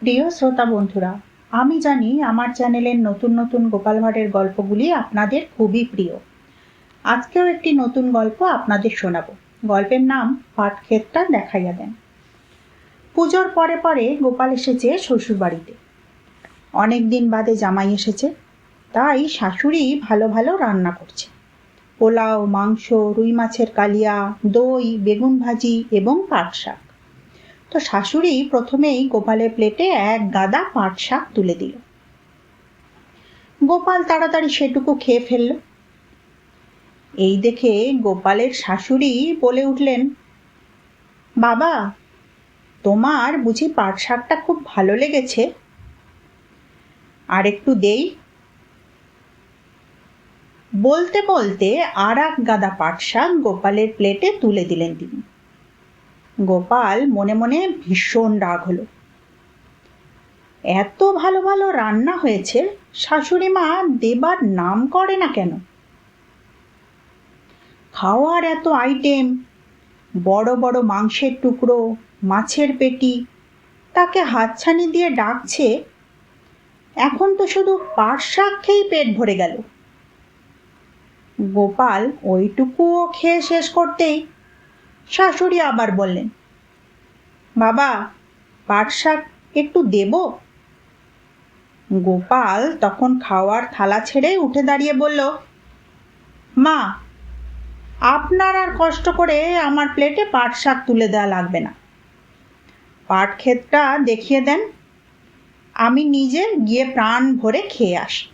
প্রিয় শ্রোতা বন্ধুরা, আমি জানি আমার চ্যানেলের নতুন নতুন গোপাল ভাঁড়ের গল্পগুলি আপনাদের খুবই প্রিয়। আজকেও একটি নতুন গল্প আপনাদের শোনাবো। গল্পের নাম পাটক্ষেতটা দেখাইয়া দেন। পুজোর পরে পরে গোপাল এসেছে শ্বশুরবাড়িতে। অনেক দিন বাদে জামাই এসেছে, তাই শাশুড়ি ভালো ভালো রান্না করছে। পোলাও, মাংস, রুই মাছের কালিয়া, দই, বেগুন ভাজি এবং পাট শাক। তো শাশুড়ি প্রথমেই গোপালের প্লেটে এক গাদা পাট শাক তুলে দিল। গোপাল তাড়াতাড়ি সেটুকু খেয়ে ফেলল। এই দেখে গোপালের শাশুড়ি বলে উঠলেন, বাবা, তোমার বুঝি পাট শাকটা খুব ভালো লেগেছে। আর একটু দেই? বলতে বলতে আর এক গাদা পাট শাক গোপালের প্লেটে তুলে দিলেন তিনি। গোপাল মনে মনে ভীষণ রাগ হলো। এত ভালো ভালো রান্না হয়েছে, শাশুড়ি মা দেবার নাম করে না কেন? খাওয়ার এত আইটেম বড় বড় মাংসের টুকরো, মাছের পেটি, তাকে হাতছানি দিয়ে ডাকছে, এখন তো শুধু পাট খেয়েই পেট ভরে গেল। গোপাল ওইটুকুও খেয়ে শেষ করতেই শাশুড়ি আবার বললেন, বাবা পাট শাক একটু দেব? গোপাল তখন খাওয়ার থালা ছেড়ে উঠে দাঁড়িয়ে বলল, মা, আপনার আর কষ্ট করে আমার প্লেটে পাট শাক তুলে দেওয়া লাগবে না। পাট ক্ষেতটা দেখিয়ে দেন, আমি নিজে গিয়ে প্রাণ ভরে খেয়ে আসি।